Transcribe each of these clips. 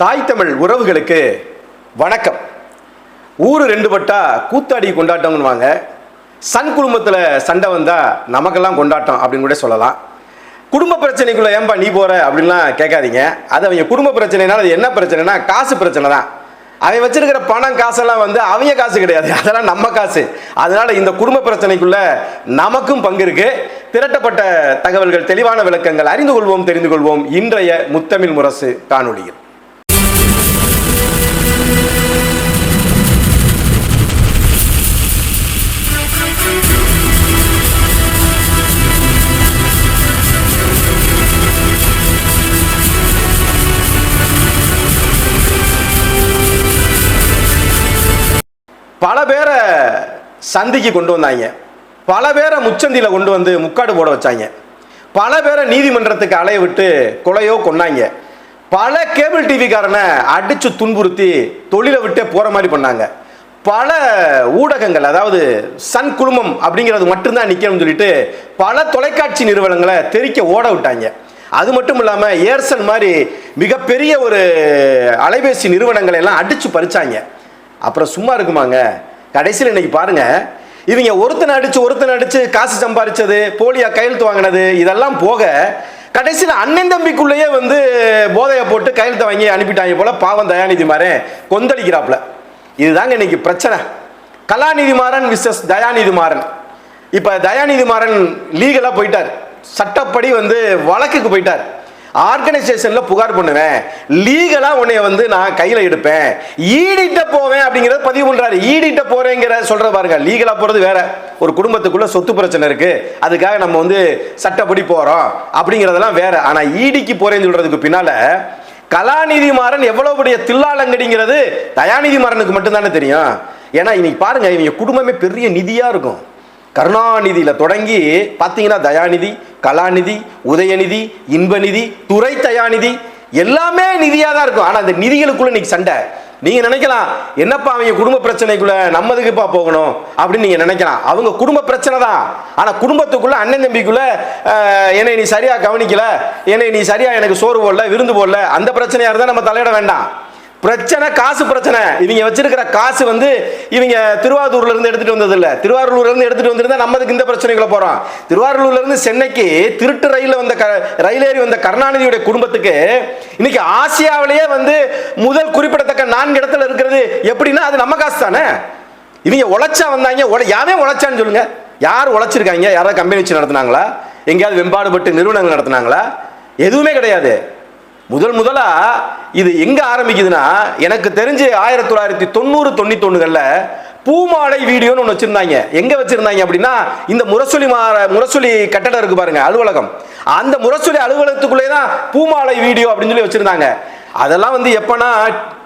தாய் தமிழ் உறவுகளுக்கு வணக்கம். ஊர் ரெண்டு பட்டா கூத்தாடி கொண்டாட்டம்னுவாங்க. சன் குடும்பத்தில் சண்டை வந்தால் நமக்கெல்லாம் கொண்டாட்டம் அப்படின்னு கூட சொல்லலாம். குடும்ப பிரச்சனைக்குள்ளே ஏன்பா நீ போற அப்படின்லாம் கேட்காதீங்க. அது அவங்க குடும்ப பிரச்சனைனால அது என்ன பிரச்சனைனா காசு பிரச்சனை தான். அவன் வச்சிருக்கிற பணம் காசெல்லாம் வந்து அவங்க காசு கிடையாது. அதெல்லாம் நம்ம காசு. அதனால் இந்த குடும்ப பிரச்சனைக்குள்ள நமக்கும் பங்கு இருக்குது திரட்டப்பட்ட தகவல்கள் தெளிவான விளக்கங்கள் அறிந்து கொள்வோம் தெரிந்து கொள்வோம். இன்றைய முத்தமிழ் முரசு காணொலியில் பல பேரை சந்திக்கு கொண்டு வந்தாங்க. பல பேரை முச்சந்தியில் கொண்டு வந்து முக்காடு போட வச்சாங்க. பல பேரை நீதிமன்றத்துக்கு அலைய விட்டு கொலையோ கொண்டாங்க பல கேபிள் டிவிக்காரனை அடித்து துன்புறுத்தி தொழிலை விட்டே போகிற மாதிரி பண்ணாங்க. பல ஊடகங்கள் அதாவது சன் குழுமம் அப்படிங்கிறது மட்டும்தான் நிற்கணும்னு சொல்லிட்டு பல தொலைக்காட்சி நிறுவனங்களை தெறிக்க ஓட விட்டாங்க. அது மட்டும் இல்லாமல் ஏர்செல் மாதிரி மிகப்பெரிய ஒரு அலைபேசி நிறுவனங்களை எல்லாம் அடித்து பறிச்சாங்க. அப்புறம் சும்மா இருக்குமாங்க? கடைசியில் இன்னைக்கு பாருங்கள் இவங்க ஒருத்தனை அடித்து ஒருத்தனை அடித்து காசு சம்பாரிச்சது போலியா கையெழுத்து வாங்கினது இதெல்லாம் போக கடைசியில் அண்ணன் தம்பிக்குள்ளேயே வந்து போதையை போட்டு கையெழுத்தை வாங்கி அனுப்பிட்டாங்க போல பாவம் தயாநிதி மாறன் கொந்தளிக்கிறாப்புல. இதுதாங்க இன்னைக்கு பிரச்சனை. கலாநிதி மாறன் விசஸ் தயாநிதி மாறன். இப்போ தயாநிதி மாறன் லீகலாக போயிட்டார். சட்டப்படி வந்து வழக்குக்கு போயிட்டார். ஆர்கனைசேஷனில் புகார் பண்ணுவேன். லீகலாக உன்னைய வந்து நான் கையில் எடுப்பேன். ஈடிட்ட போவேன் அப்படிங்கிறத பதிவு பண்ணுறாரு ஈடிட்ட போறேங்கிற சொல்ற பாருங்க. லீகலாக போகிறது வேற. ஒரு குடும்பத்துக்குள்ள சொத்து பிரச்சனை இருக்கு. அதுக்காக நம்ம வந்து சட்டப்படி போகிறோம் அப்படிங்கிறதெல்லாம் வேற. ஆனால் ஈடிக்கு போறேன்னு சொல்றதுக்கு பின்னால கலாநிதி மாறன் எவ்வளவு பெரிய தில்லாலங்கடிங்கிறது தயாநிதி மாறனுக்கு மட்டும்தானே தெரியும். ஏன்னா இன்னைக்கு பாருங்க இவங்க குடும்பமே பெரிய நிதியா இருக்கும். கருணாநிதியில் தொடங்கி பார்த்தீங்கன்னா தயாநிதி கலாநிதி உதயநிதி இன்பநிதி துறை தயாநிதி எல்லாமே நிதியாக தான் இருக்கும். ஆனால் அந்த நிதிகளுக்குள்ள இன்னைக்கு சண்டை. நீங்க நினைக்கலாம் என்னப்பா அவங்க குடும்ப பிரச்சனைக்குள்ள நம்மதுக்குப்பா போகணும்? அப்படின்னு நீங்க நினைக்கலாம். அவங்க குடும்ப பிரச்சனை தான். ஆனா குடும்பத்துக்குள்ள அண்ணன் தம்பிக்குள்ள என்னை நீ சரியா கவனிக்கல என்னை நீ சரியா எனக்கு சோறு போடல விருந்து போடல அந்த பிரச்சனையா இருந்தா நம்ம தலையிட வேண்டாம். பிரச்சனை காசு பிரச்சனை. இவங்க வச்சிருக்கிற காசு வந்து இவங்க திருவாரூர்ல இருந்து எடுத்துட்டு வந்தது இல்ல. திருவாரூர்ல இருந்து எடுத்துட்டு வந்திருந்தா நம்மதுக்கு இந்த பிரச்சனைகளை போறோம். திருவாரூர்ல இருந்து சென்னைக்கு திருட்டு ரயில வந்த க- ரயில் ஏறி வந்த கருணாநிதியுடைய குடும்பத்துக்கு இன்னைக்கு ஆசியாவிலேயே வந்து முதல் குறிப்பிடத்தக்க நான்கு இடத்துல இருக்கிறது எப்படின்னா அது நம்ம காசு தானே? இவங்க உழைச்சா வந்தாங்க உழை யாவே உழைச்சான்னு சொல்லுங்க. யார் உழைச்சிருக்காங்க? யாராவது கம்பெனி வச்சு நடத்தினாங்களா? எங்கேயாவது வெம்பாடுபட்டு நிறுவனங்கள் நடத்தினாங்களா? எதுவுமே கிடையாது. முதல் முதலா இது எங்க ஆரம்பிக்குதுன்னா எனக்கு தெரிஞ்சு ஆயிரத்தி தொள்ளாயிரத்தி தொண்ணூறு தொண்ணூத்தொன்னுகள்ல பூமாலை வீடியோன்னு ஒன்று வச்சுருந்தாங்க. எங்கே வச்சுருந்தாங்க அப்படின்னா இந்த முரசொலி மாற முரசொலி கட்டடம் இருக்கு பாருங்க அலுவலகம். அந்த முரசொலி அலுவலகத்துக்குள்ளே தான் பூமாலை வீடியோ அப்படின்னு சொல்லி வச்சுருந்தாங்க. அதெல்லாம் வந்து எப்போனா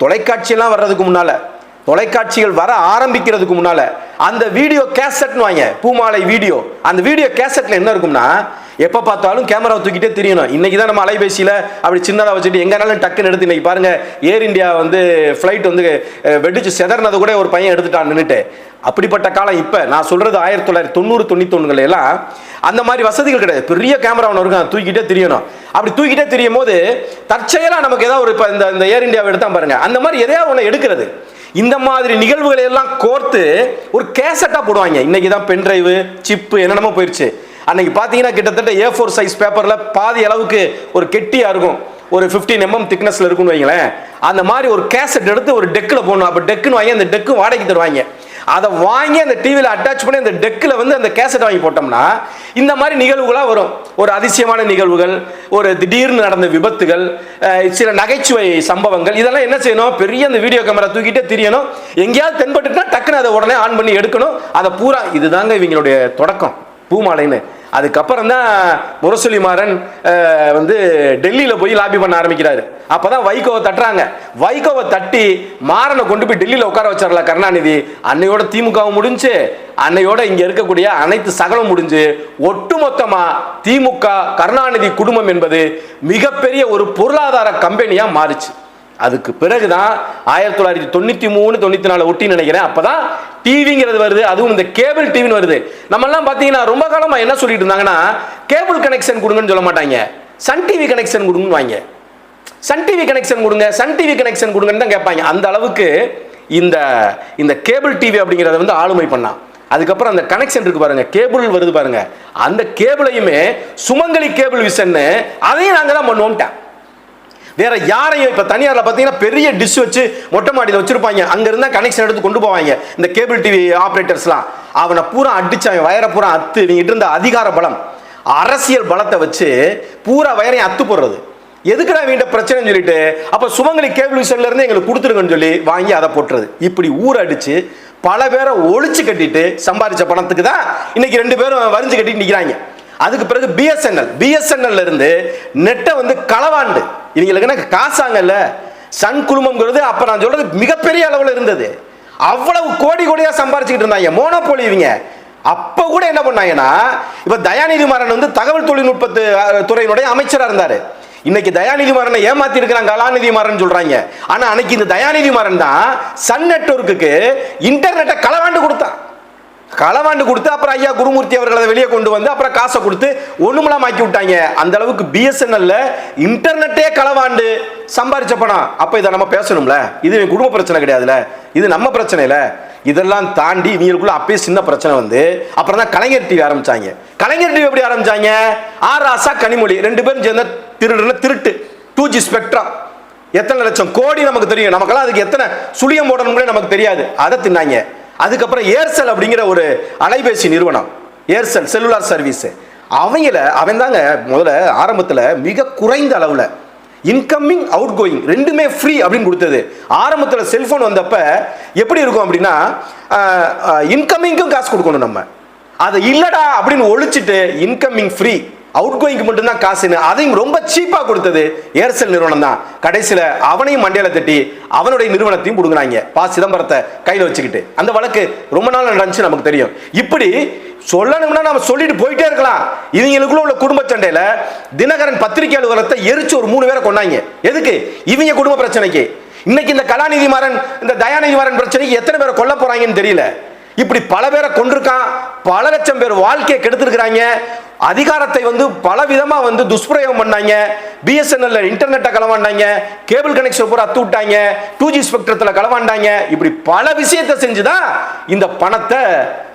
தொலைக்காட்சியெல்லாம் வர்றதுக்கு முன்னால். தொலைக்காட்சிகள் வர ஆரம்பிக்கிறதுக்கு முன்னால அந்த வீடியோ கேசட்னு வாங்க பூமாலை வீடியோ. அந்த வீடியோ கேசட்ல என்ன இருக்கும்னா எப்போ பார்த்தாலும் கேமராவை தூக்கிட்டே தெரியணும். இன்னைக்கு தான் நம்ம அலைபேசியில் அப்படி சின்னதாக வச்சுட்டு எங்கனாலும் டக்குன்னு எடுத்து இன்னைக்கு பாருங்க ஏர் இந்தியா வந்து ஃப்ளைட் வந்து வெடிச்சு செதறினதை கூட ஒரு பையன் எடுத்துட்டான் நின்றுட்டு அப்படிப்பட்ட காலம் இப்போ நான் சொல்றது ஆயிரத்தி தொள்ளாயிரத்தி தொண்ணூறு தொண்ணூத்தொன்னுகள் எல்லாம் அந்த மாதிரி வசதிகள் கிடையாது. பெரிய கேமரா ஒன்று இருக்கும் தூக்கிட்டே தெரியணும். அப்படி தூக்கிட்டே தெரியும் போது தற்செயலாக நமக்கு ஏதாவது ஒரு இப்போ இந்த இந்த ஏர் இந்தியாவை எடுத்தான் பாருங்க. அந்த மாதிரி எதையாவது ஒன்று எடுக்கிறது. இந்த மாதிரி நிகழ்வுகளை எல்லாம் கோர்த்து ஒரு கேசட்டா போடுவாங்க. இன்னைக்கு தான் பென் டிரைவு சிப்பு என்னென்னமோ போயிடுச்சு அன்னைக்கு பார்த்தீங்கன்னா கிட்டத்தட்ட ஏ ஃபோர் சைஸ் பேப்பரில் பாதி அளவுக்கு ஒரு கெட்டியாக இருக்கும். ஒரு 15 எம்எம் திக்னஸில் இருக்கும்னு வைங்களேன். அந்த மாதிரி ஒரு கேசட் எடுத்து ஒரு டெக்கில் போடணும். அப்போ டெக்குன்னு வாங்கி அந்த டெக்கு வாடகைக்கு தருவாங்க. அதை வாங்கி அந்த டிவியில் அட்டாச் பண்ணி அந்த டெக்கில் வந்து அந்த கேசட் வாங்கி போட்டோம்னா இந்த மாதிரி நிகழ்வுகளாக வரும். ஒரு அதிசயமான நிகழ்வுகள் ஒரு திடீர்னு நடந்த விபத்துகள் சில நகைச்சுவை சம்பவங்கள் இதெல்லாம் என்ன செய்யணும்? பெரிய அந்த வீடியோ கேமரா தூக்கிட்டே தெரியணும். எங்கேயாவது தென்பட்டுனா டக்குன்னு அதை உடனே ஆன் பண்ணி எடுக்கணும். அதை பூரா இதுதாங்க இவங்களுடைய தொடக்கம். பூமாலைன்னு. அதுக்கப்புறம் தான் முரசொலி மாறன் வந்து டெல்லியில் போய் லாபி பண்ண ஆரம்பிக்கிறாரு. அப்பதான் வைகோவை தட்டுறாங்க. வைகோவை தட்டி மாறனை கொண்டு போய் டெல்லியில் உட்கார வச்சார்ல கருணாநிதி. அன்னையோட திமுகவும் முடிஞ்சு அன்னையோட இங்கே இருக்கக்கூடிய அனைத்து சகலம் முடிஞ்சு ஒட்டுமொத்தமாக திமுக கருணாநிதி குடும்பம் என்பது மிகப்பெரிய ஒரு பொருளாதார கம்பெனியாக மாறுச்சு. அதுக்கு பிறகுதான் ஆயிரத்தி தொள்ளாயிரத்தி தொண்ணூத்தி மூணு தொண்ணூத்தி நாலு ஒட்டி நினைக்கிறேன். அப்பதான் டிவிங்கிறது வருது. அதுவும் இந்த கேபிள் டிவின்னு வருது. நம்ம எல்லாம் பாத்தீங்கன்னா ரொம்ப காலமா என்ன சொல்லிட்டு இருந்தாங்கன்னா கேபிள் கனெக்ஷன் கொடுங்கன்னு சொல்ல மாட்டாங்க. சன் டிவி கனெக்ஷன் கொடுங்கன்னு வாங்க. சன் டிவி கனெக்ஷன் கொடுங்க. சன் டிவி கனெக்ஷன் கொடுங்கன்னு தான் கேட்பாங்க. அந்த அளவுக்கு இந்த இந்த கேபிள் டிவி அப்படிங்கிறத வந்து ஆளுமை பண்ணான். அதுக்கப்புறம் அந்த கனெக்ஷன் இருக்கு பாருங்க. கேபிள் வருது பாருங்க. அந்த கேபிளையுமே சுமங்கலி கேபிள் விஷன்னு அதையும் நாங்க தான் பண்ணுவோம்ட்டேன். வேற யாரையும் இப்ப தனியாரில் பாத்தீங்கன்னா பெரிய டிஷ் வச்சு மொட்டை மாடியில் வச்சிருப்பாங்க. அங்க இருந்தா கனெக்ஷன் எடுத்து கொண்டு போவாங்க. இந்த கேபிள் டிவி ஆப்ரேட்டர்ஸ்லாம் அவனை பூரா அடிச்சாங்க வயரை பூரா அத்து. நீங்கிட்டு இருந்த அதிகார பலம். அரசியல் பலத்தை வச்சு பூரா வயரையும் அத்து போடுறது. எதுக்குடா வீண்ட பிரச்சனைன்னு சொல்லிட்டு அப்ப சுமங்கலி கேபிள் விஷன்ல இருந்து எங்களுக்கு கொடுத்துருங்கன்னு சொல்லி வாங்கி அதை போட்டுறது. இப்படி ஊர் அடிச்சு பல பேரை ஒழிச்சு கட்டிட்டு சம்பாதிச்ச பணத்துக்கு தான் இன்னைக்கு ரெண்டு பேரும் வரிஞ்சு கட்டிட்டு நிற்கிறாங்க அதுக்கு பிறகு பிஎஸ்என்எல் பிஎஸ்என்எல் இருந்து நெட்டை வந்து களவாண்டு. இவங்களுக்கு என்ன காசாங்கல்ல? சன் குழுமம்ங்கிறது அப்ப நான் சொல்றது மிகப்பெரிய அளவில் இருந்தது. அவ்வளவு கோடி கோடியா சம்பாரிச்சுக்கிட்டு இருந்தாங்க. மோனோபோலி இவங்க. அப்ப கூட என்ன பண்ணாங்கன்னா இப்ப தயாநிதி மாறன் வந்து தகவல் தொழில்நுட்பத்து துறையினுடைய அமைச்சரா இருந்தாரு. இன்னைக்கு தயாநிதி மாறனை ஏமாத்தி இருக்கிறாங்க கலாநிதி மாறன் சொல்றாங்க. ஆனா அன்னைக்கு இந்த தயாநிதி மாறன் தான் சன் நெட்வொர்க்குக்கு இன்டர்நெட்டை களவாண்டு கொடுத்தான். களவாண்டு கொடுத்து அப்புறம் ஐயா குருமூர்த்தி அவர்களை வெளியே கொண்டு வந்து அப்புறம் காசை கொடுத்து ஒண்ணுமலாம் ஆக்கி விட்டாங்க. அந்த அளவுக்கு பிஎஸ்என்எல்ல இன்டர்நெட்டே களவாண்டு சம்பாரிச்ச பணம். அப்ப இதை நம்ம பேசணும்ல? இது குடும்ப பிரச்சனை கிடையாதுல? இது நம்ம பிரச்சனை இல்ல இதெல்லாம் தாண்டி இவங்களுக்குள்ள அப்பயே சின்ன பிரச்சனை வந்து அப்புறம் தான் கலைஞர் டிவி ஆரம்பிச்சாங்க. கலைஞர் டிவி எப்படி ஆரம்பிச்சாங்க? ஆர் ராசா கனிமொழி. ரெண்டு பேரும் சேர்ந்த திருடுல திருட்டு. டூ ஜி ஸ்பெக்ட்ரா எத்தனை லட்சம் கோடி நமக்கு தெரியும். நமக்கெல்லாம் அதுக்கு எத்தனை சுழியம் போடணும்னே நமக்கு தெரியாது. அதை தின்னாங்க. அதுக்கப்புறம் ஏர்செல் அப்படிங்கிற ஒரு அலைபேசி நிறுவனம். Aircel cellular service. அவங்கள அவன் தாங்க முதல்ல ஆரம்பத்தில் மிக குறைந்த அளவில் இன்கம்மிங் அவுட் கோயிங் ரெண்டுமே ஃப்ரீ அப்படின்னு கொடுத்தது. ஆரம்பத்தில் செல்ஃபோன் வந்தப்ப எப்படி இருக்கும் அப்படின்னா இன்கம்மிங்க்கும் காசு கொடுக்கணும் நம்ம. அதை இல்லடா அப்படின்னு ஒழிச்சிட்டு இன்கம்மிங் ஃப்ரீ அவுட் கோயிங்க்கு மட்டும்தான் காசுன்னு. அதையும் ரொம்ப சீப்பாக கொடுத்தது ஏர்செல் நிறுவனம் தான். கடைசியில் அவனையும் மண்டையில் தட்டி அவனுடைய நிறுவனத்தையும் புடுங்கினாங்க. பா சிதம்பரத்தை கையில் வச்சுக்கிட்டு. அந்த வழக்கு ரொம்ப நாள் நடந்துச்சு நமக்கு தெரியும். இப்படி சொல்லணும்னா நம்ம சொல்லிட்டு போயிட்டே இருக்கலாம். இவங்களுக்குள்ள உள்ள குடும்ப சண்டையில தினகரன் பத்திரிகை அலுவலகத்தை எரிச்சு ஒரு மூணு பேரை கொண்டாங்க எதுக்கு? இவங்க குடும்ப பிரச்சனைக்கு. இன்னைக்கு இந்த கலாநிதி மாறன் இந்த தயாநிதி மாறன் பிரச்சனைக்கு எத்தனை பேரை கொல்ல போறாங்கன்னு தெரியல. இப்படி பல பேரை கொண்டிருக்கான் பல லட்சம் பேர் வாழ்க்கையை கெடுத்திருக்கிறாங்க. அதிகாரத்தை வந்து பல விதமாக வந்து துஷ்பிரயோகம் பண்ணாங்க. பிஎஸ்என்எல்ல இன்டர்நெட்டை களவாண்டாங்க. கேபிள் கனெக்ஷன் பூரா அத்து விட்டாங்க டூ ஜி ஸ்பெக்ட்ரத்தில் களவாண்டாங்க. இப்படி பல விஷயத்தை செஞ்சுதான் இந்த பணத்தை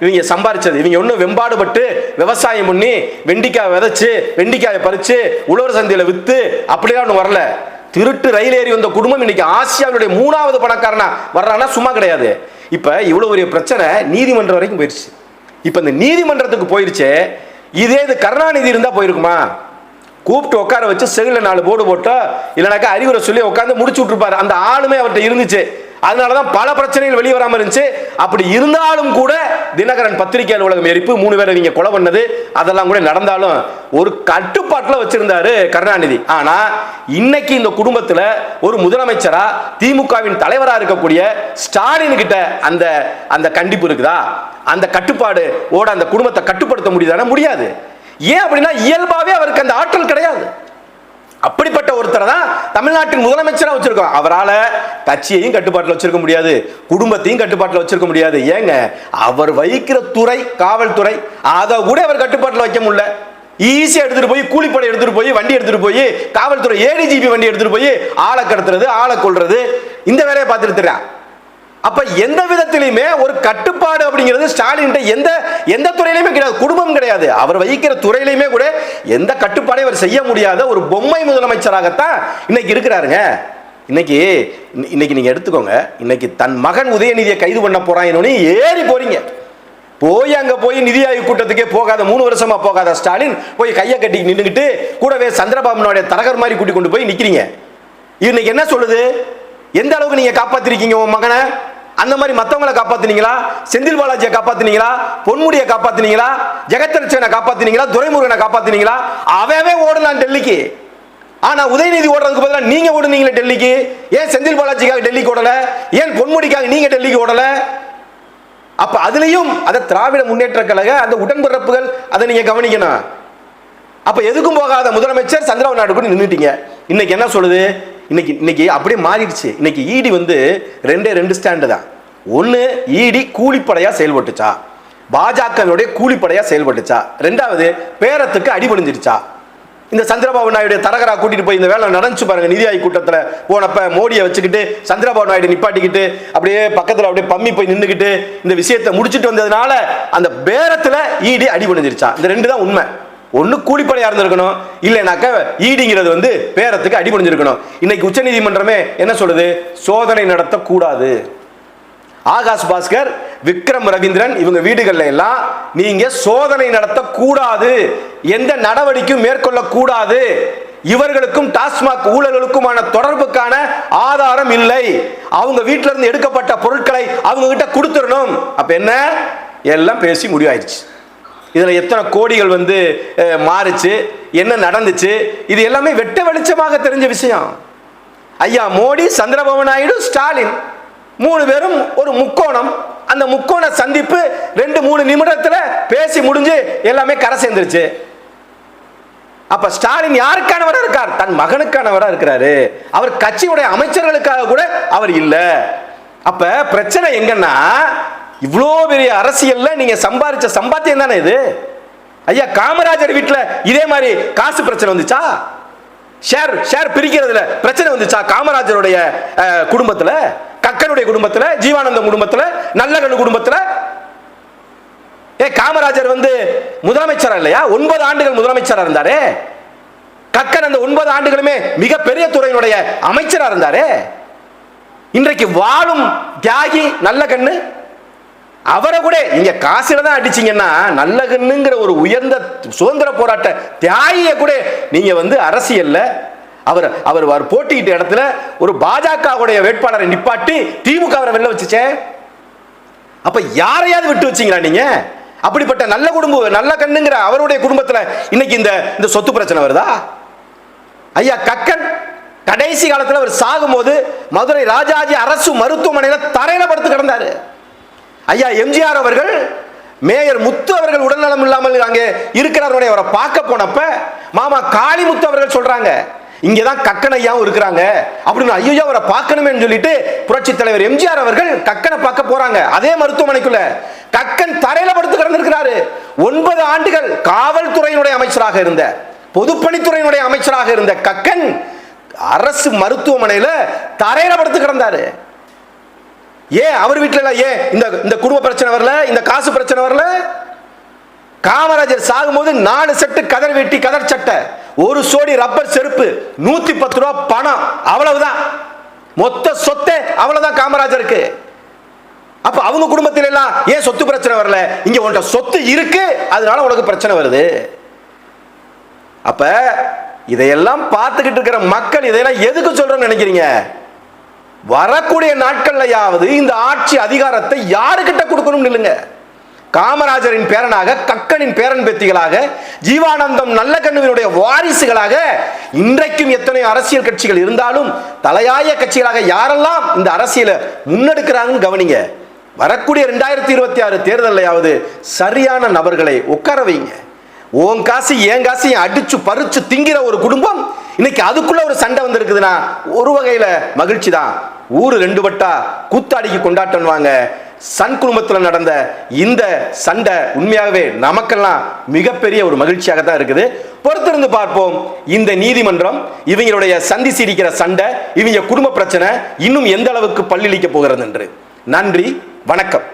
இவங்க சம்பாரிச்சது. இவங்க ஒன்றும் வெம்பாடுபட்டு விவசாயம் பண்ணி வெண்டிக்காய் விதைச்சு வெண்டிக்காயை பறித்து உழவர் சந்தையில் விற்று அப்படிலாம் ஒன்றும் வரல. திருட்டு ரயில் ஏறி வந்த குடும்பம் இன்னைக்கு ஆசியாவுடைய மூணாவது பணக்காரனா வர்றானா சும்மா கிடையாது. இப்போ இவ்வளோ பெரிய பிரச்சனை நீதிமன்றம் வரைக்கும் போயிடுச்சு இப்போ இந்த நீதிமன்றத்துக்கு போயிடுச்சு இதே இது கருணாநிதி இருந்தால் போயிருக்குமா? கூப்பிட்டு உட்கார வச்சு செகில் நாலு போர்டு போட்டோ இல்லைனாக்கா அறிவுரை சொல்லி உட்காந்து முடிச்சு விட்ருப்பாரு அந்த ஆளுமே அவர்கிட்ட இருந்துச்சு. அதனாலதான் பல பிரச்சனைகள் வெளிவராமல் இருந்துச்சு. அப்படி இருந்தாலும் கூட தினகரன் பத்திரிகை அலுவலகம் எரிப்பு மூணு பேரை நீங்க கொலை பண்ணது அதெல்லாம் கூட நடந்தாலும் ஒரு கட்டுப்பாட்டுல வச்சிருந்தாரு கருணாநிதி. ஆனா இன்னைக்கு இந்த குடும்பத்துல ஒரு முதலமைச்சரா திமுகவின் தலைவரா இருக்கக்கூடிய ஸ்டாலின் கிட்ட அந்த அந்த கண்டிப்பு இருக்குதா? அந்த கட்டுப்பாடு ஓட அந்த குடும்பத்தை கட்டுப்படுத்த முடியுதானா முடியாது. ஏன் அப்படின்னா இயல்பாவே அவருக்கு அந்த ஆற்றல் கிடையாது. அப்படிப்பட்ட ஒருத்தரை தான் தமிழ்நாட்டின் முதலமைச்சராக வச்சிருக்கோம். அவரால் கட்சியையும் கட்டுப்பாட்டில் வச்சிருக்க முடியாது குடும்பத்தையும் கட்டுப்பாட்டில் வச்சிருக்க முடியாது. ஏங்க அவர் வைக்கிற துறை காவல்துறை அதை கூட அவர் கட்டுப்பாட்டில் வைக்க முடியல. ஈஸியாக எடுத்துட்டு போய் கூலிப்படை எடுத்துட்டு போய் வண்டி எடுத்துட்டு போய் காவல்துறை ஏடிஜிபி வண்டி எடுத்துட்டு போய் ஆளை கடத்துறது ஆளை கொல்றது இந்த வேலையை பார்த்துட்டு அப்ப எந்த விதத்திலையுமே ஒரு கட்டுப்பாடு அப்படிங்கிறது ஸ்டாலின் எந்த எந்த துறையிலுமே கிடையாது. குடும்பம் கிடையாது. அவர் வகிக்கிற துறையிலுமே கூட எந்த கட்டுப்பாடையும் அவர் செய்ய முடியாத ஒரு பொம்மை முதலமைச்சராகத்தான் இன்னைக்கு இருக்கிறாருங்க. இன்னைக்கு இன்னைக்கு நீங்க எடுத்துக்கோங்க. இன்னைக்கு தன் மகன் உதயநிதியை கைது பண்ண போறாங்கன்னு ஏறி போறீங்க. போய் அங்க போய் நிதி ஆய்வு கூட்டத்துக்கே போகாத மூணு வருஷமா போகாத ஸ்டாலின் போய் கையை கட்டி நின்றுக்கிட்டு கூடவே சந்திரபாபுனுடைய தரகர் மாதிரி கூட்டி கொண்டு போய் நிக்கிறீங்க. இன்னைக்கு என்ன சொல்லுது? எந்த அளவுக்கு நீங்க காப்பாத்திருக்கீங்க உன் மகனை? அந்த மாதிரி மற்றவங்களை காப்பாத்தினீங்களா? செந்தில் பாலாஜியை காப்பாத்துனீங்களா? பொன்முடியை காப்பாத்தினீங்களா? ஜெகத்தரட்சனை காப்பாத்தினீங்களா? துரைமுருகனை காப்பாத்தினீங்களா? அவவே ஓடலாம் டெல்லிக்கு. ஆனா உதயநிதி ஓடுறதுக்கு பதிலாக நீங்க ஓடுனீங்களே டெல்லிக்கு. ஏன் செந்தில் பாலாஜிக்காக டெல்லிக்கு ஓடல? ஏன் பொன்முடிக்காக நீங்க டெல்லிக்கு ஓடல? அப்ப அதுலயும் அத திராவிட முன்னேற்ற கழக அந்த உடன்பிறப்புகள் அதை நீங்க கவனிக்கணும். அப்ப எதுக்கும் போகாத முதலமைச்சர் சந்திரபாபு நாயுடு கூட நின்னுட்டீங்க. இன்னைக்கு என்ன சொல்லுது? இன்னைக்கு இன்னைக்கு அப்படியே மாறிடுச்சு. இன்னைக்கு ஈடி வந்து ரெண்டே ரெண்டு ஸ்டாண்டு தான். ஒன்று ஈடி கூலிப்படையாக செயல்பட்டுச்சா? பாஜகவினுடைய கூலிப்படையாக செயல்பட்டுச்சா? ரெண்டாவது பேரத்துக்கு அடிபணிஞ்சிருச்சா இந்த சந்திரபாபு நாயுடு தரகரா கூட்டிட்டு போய் இந்த வேலை நடந்துச்சு பாருங்க நிதி ஆய் கூட்டத்தில் போனப்ப மோடியை வச்சுக்கிட்டு சந்திரபாபு நாயுடு நிப்பாட்டிக்கிட்டு அப்படியே பக்கத்தில் அப்படியே பம்மி போய் நின்றுக்கிட்டு இந்த விஷயத்தை முடிச்சிட்டு வந்ததுனால அந்த பேரத்தில் ஈடி அடிபணிஞ்சிருச்சா இந்த ரெண்டு தான் உண்மை. ஒன்று கூலிப்படையாக இருந்திருக்கணும். இல்லைனாக்கா ஈடிங்கிறது வந்து பேரத்துக்கு அடிபணிஞ்சிருக்கணும். இன்னைக்கு உச்சநீதிமன்றமே என்ன சொல்லுது? சோதனை நடத்தக்கூடாது. ஆகாஷ் பாஸ்கர் விக்ரம் ரவீந்திரன் இவங்க வீடுகளில் எல்லாம் நீங்க சோதனை நடத்தக்கூடாது. எந்த நடவடிக்கையும் மேற்கொள்ளக்கூடாது. இவர்களுக்கும் டாஸ்மாக் ஊழல்களுக்குமான தொடர்புக்கான ஆதாரம் இல்லை. அவங்க வீட்டில இருந்து எடுக்கப்பட்ட பொருட்களை அவங்க கிட்ட கொடுத்துடணும். அப்ப என்ன? எல்லாம் பேசி முடிவாயிடுச்சு. இதில் எத்தனை கோடிகள் வந்து மாறுச்சு என்ன நடந்துச்சு இது எல்லாமே வெட்ட வெளிச்சமாக தெரிஞ்ச விஷயம். ஐயா மோடி சந்திரபாபு நாயுடு ஸ்டாலின் மூணு பேரும் ஒரு முக்கோணம். அந்த முக்கோண சந்திப்பு ரெண்டு மூணு நிமிடத்தில் பேசி முடிஞ்சு எல்லாமே கரை சேர்ந்துருச்சு. அப்ப ஸ்டாலின் யாருக்கானவரா இருக்கார்? தன் மகனுக்கானவரா இருக்கிறாரு. அவர் கட்சியுடைய அமைச்சர்களுக்காக கூட அவர் இல்லை. அப்ப பிரச்சனை எங்கன்னா இவ்வளோ பெரிய அரசியல்ல நீங்க சம்பாதிச்ச சம்பாத்தியம் தானே இது? ஐயா காமராஜர் வீட்டில் இதே மாதிரி காசு பிரச்சனை வந்துச்சா? ஷேர் ஷேர் பிரிக்கிறதுல பிரச்சனை வந்துச்சா காமராஜருடைய குடும்பத்தில்? கக்கனுடைய குடும்பத்தில்? ஜீவானந்தம் குடும்பத்தில்? நல்லகண்ணு குடும்பத்தில்? ஏ காமராஜர் வந்து முதலமைச்சரா இல்லையா? ஒன்பது ஆண்டுகள் முதலமைச்சராக இருந்தாரே? கக்கன் அந்த ஒன்பது ஆண்டுகளுமே மிகப்பெரிய துறையினுடைய அமைச்சராக இருந்தாரே? இன்றைக்கு வாழும் தியாகி நல்ல கண்ணு அவரை கூட நீங்க காசுல தான் அடிச்சீங்கன்னா நல்ல கண்ணுங்கிற ஒரு உயர்ந்த சுதந்திர போராட்ட தியாகியை கூட நீங்க வந்து அரசியல்ல அவர் அவர் அவர் போட்டியிட்ட இடத்துல ஒரு பாஜகவுடைய வேட்பாளரை நிப்பாட்டி திமுக அவரை வெளில வச்சுச்சே? அப்ப யாரையாவது விட்டு வச்சீங்களா நீங்க? அப்படிப்பட்ட நல்ல குடும்பம் நல்ல கண்ணுங்கிற அவருடைய குடும்பத்துல இன்னைக்கு இந்த இந்த சொத்து பிரச்சனை வருதா? ஐயா கக்கன் கடைசி காலத்தில் அவர் சாகும்போது மதுரை ராஜாஜி அரசு மருத்துவமனையில தரையில படுத்து கிடந்தாரு. ஐயா எம்ஜிஆர் அவர்கள் மேயர் முத்து அவர்கள் உடல்நலம் இல்லாமல் அங்கே இருக்கிறவருடைய அவரை பார்க்க போனப்ப மாமா காளிமுத்து அவர்கள் சொல்றாங்க இங்கதான் கக்கன் ஐயாவும் இருக்கிறாங்க அப்படின்னு ஐயோ அவரை பார்க்கணுமேன்னு சொல்லிட்டு புரட்சி தலைவர் எம்ஜிஆர் அவர்கள் கக்கனை பார்க்க போறாங்க அதே மருத்துவமனைக்குள்ள. கக்கன் தரையில படுத்து கிடந்திருக்கிறாரு. ஒன்பது ஆண்டுகள் காவல்துறையினுடைய அமைச்சராக இருந்த பொதுப்பணித்துறையினுடைய அமைச்சராக இருந்த கக்கன் அரசு மருத்துவமனையில தரையில படுத்து கிடந்தாரு. ஏன் அவர் வீட்டிலலாம் ஏன் இந்த இந்த குடும்ப பிரச்சனை வரல இந்த காசு பிரச்சனை வரல. காமராஜர் சாகும்போது நாலு செட்டு கதர் வெட்டி கதர் சட்டை ஒரு சோடி ரப்பர் செருப்பு நூத்தி பத்து ரூபா பணம் அவ்வளவுதான். மொத்த சொத்தே அவ்வளவுதான் காமராஜருக்கு. அப்ப அவங்க குடும்பத்தில எல்லாம் ஏன் சொத்து பிரச்சனை வரல? இங்க உன்கிட்ட சொத்து இருக்கு அதனால உனக்கு பிரச்சனை வருது. அப்ப இதையெல்லாம் பார்த்துக்கிட்டு இருக்கிற மக்கள் இதையெல்லாம் எதுக்கு சொல்றோம்னு நினைக்கிறீங்க? வரக்கூடிய நாட்கள்லையாவது இந்த ஆட்சி அதிகாரத்தை யாருக்கிட்ட கொடுக்கணும்னு இல்லைங்க? காமராஜரின் பேரனாக கக்கனின் பேரன் பேத்திகளாக ஜீவானந்தம் நல்ல கண்ணுவினுடைய வாரிசுகளாக இன்றைக்கும் எத்தனை அரசியல் கட்சிகள் இருந்தாலும் தலையாய கட்சிகளாக யாரெல்லாம் இந்த அரசியலை முன்னெடுக்கிறாங்கன்னு கவனிங்க. வரக்கூடிய ரெண்டாயிரத்தி இருபத்தி ஆறு தேர்தலையாவது சரியான நபர்களை உட்கார வைங்க. உன் காசு ஏன் காசு அடிச்சு பறிச்சு திங்கிற ஒரு குடும்பம் இன்னைக்கு அதுக்குள்ள ஒரு சண்டை வந்திருக்குதுன்னா ஒரு வகையில மகிழ்ச்சி தான் ஊரு ரெண்டு பட்டா கூத்தாடிக்கு கொண்டாட்டம்வாங்க சன் குடும்பத்தில் நடந்த இந்த சண்டை உண்மையாகவே நமக்கெல்லாம் மிகப்பெரிய ஒரு மகிழ்ச்சியாக தான் இருக்குது. பொறுத்திருந்து பார்ப்போம் இந்த நீதிமன்றம் இவங்களுடைய சந்தி சிரிக்கிற சண்டை இவங்க குடும்ப பிரச்சனை இன்னும் எந்த அளவுக்கு பல்லிழிக்க போகிறது என்று. நன்றி வணக்கம்.